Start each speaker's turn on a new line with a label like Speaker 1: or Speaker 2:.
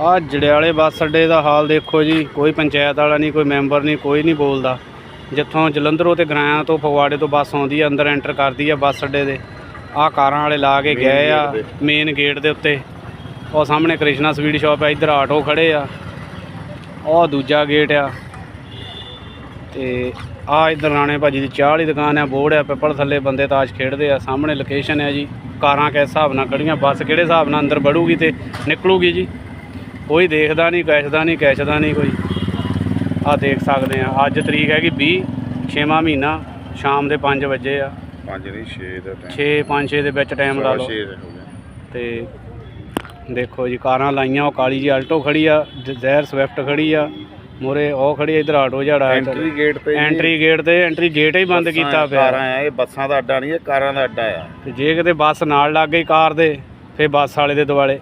Speaker 1: ਆ ਜੜਿਆਲੇ ਬੱਸ ਅੱਡੇ ਦਾ ਹਾਲ ਦੇਖੋ ਜੀ ਕੋਈ ਪੰਚਾਇਤ ਵਾਲਾ ਨਹੀਂ ਕੋਈ ਮੈਂਬਰ ਨਹੀਂ ਕੋਈ ਨਹੀਂ ਬੋਲਦਾ। ਜਿੱਥੋਂ ਜਲੰਧਰੋਂ ਤੇ ਗਰਾਇਆ ਤੋਂ ਫਗਵਾੜੇ ਤੋਂ ਬੱਸ ਆਉਂਦੀ ਆ ਅੰਦਰ ਐਂਟਰ ਕਰਦੀ ਆ ਬੱਸ ਅੱਡੇ ਦੇ। ਆ ਕਾਰਾਂ ਵਾਲੇ ਲਾ ਕੇ ਗਏ ਆ ਮੇਨ ਗੇਟ ਦੇ ਉੱਤੇ। ਉਹ ਸਾਹਮਣੇ ਕ੍ਰਿਸ਼ਨਾ ਸਵੀਟ ਸ਼ਾਪ ਆ ਇੱਧਰ ਆਟੋ ਖੜੇ ਆ। ਉਹ ਦੂਜਾ ਗੇਟ ਆ। ਤੇ ਆ ਇੱਧਰ ਰਾਣੇ ਭਾਜੀ ਦੀ ਚਾਹ ਵਾਲੀ ਦੁਕਾਨ ਆ ਬੋਰਡ ਆ ਪਿੱਪਲ ਥੱਲੇ ਬੰਦੇ ਤਾਸ਼ ਖੇਡਦੇ ਆ। ਸਾਹਮਣੇ ਲੋਕੇਸ਼ਨ ਹੈ ਜੀ। ਕਾਰਾਂ ਕਿਸ ਹਿਸਾਬ ਨਾਲ ਖੜੀਆਂ ਬੱਸ ਕਿਹੜੇ ਹਿਸਾਬ ਨਾਲ ਅੰਦਰ ਵੜੂਗੀ ਤੇ ਨਿਕਲੂਗੀ ਜੀ? ਕੋਈ ਦੇਖਦਾ ਨਹੀਂ ਕੈਸ਼ਦਾ ਨਹੀਂ ਕੈਸ਼ਦਾ ਨਹੀਂ ਕੋਈ। ਆ ਦੇਖ ਸਕਦੇ ਆ ਅੱਜ ਤਰੀਕ ਹੈਗੀ 20 ਛੇਵਾਂ ਮਹੀਨਾ ਸ਼ਾਮ ਦੇ 5 ਵਜੇ ਆ।
Speaker 2: 5 ਨਹੀਂ 6 ਦਾ ਟਾਈਮ
Speaker 1: 6 5 6 ਦੇ ਵਿੱਚ ਟਾਈਮ ਲਾ ਲਓ।
Speaker 2: 6 ਹੋ ਗਿਆ
Speaker 1: ਤੇ ਦੇਖੋ ਜੀ ਕਾਰਾਂ ਲਾਈਆਂ ਉਹ ਕਾਲੀ ਜੀ ਆਲਟੋ ਖੜੀ ਆ ਜ਼ਹਿਰ ਸਵਿਫਟ ਖੜੀ ਆ। ਮੋਰੇ ਉਹ ਖੜੀ ਆ ਇਧਰ ਆਟੋ ਝਾੜਾ
Speaker 2: ਐਂਟਰੀ ਗੇਟ ਤੇ
Speaker 1: ਐਂਟਰੀ ਗੇਟ ਤੇ ਐਂਟਰੀ ਗੇਟ ਹੀ ਬੰਦ ਕੀਤਾ ਪਿਆ।
Speaker 2: ਕਾਰਾਂ ਆ ਇਹ ਬੱਸਾਂ ਦਾ ਅੱਡਾ ਨਹੀਂ ਇਹ ਕਾਰਾਂ ਦਾ ਅੱਡਾ ਆ।
Speaker 1: ਤੇ ਜੇ ਕਿਤੇ ਬੱਸ ਨਾਲ ਲੱਗ ਗਈ ਕਾਰ ਦੇ ਫੇ ਬੱਸ ਵਾਲੇ ਦੇ ਦੁਆਲੇ।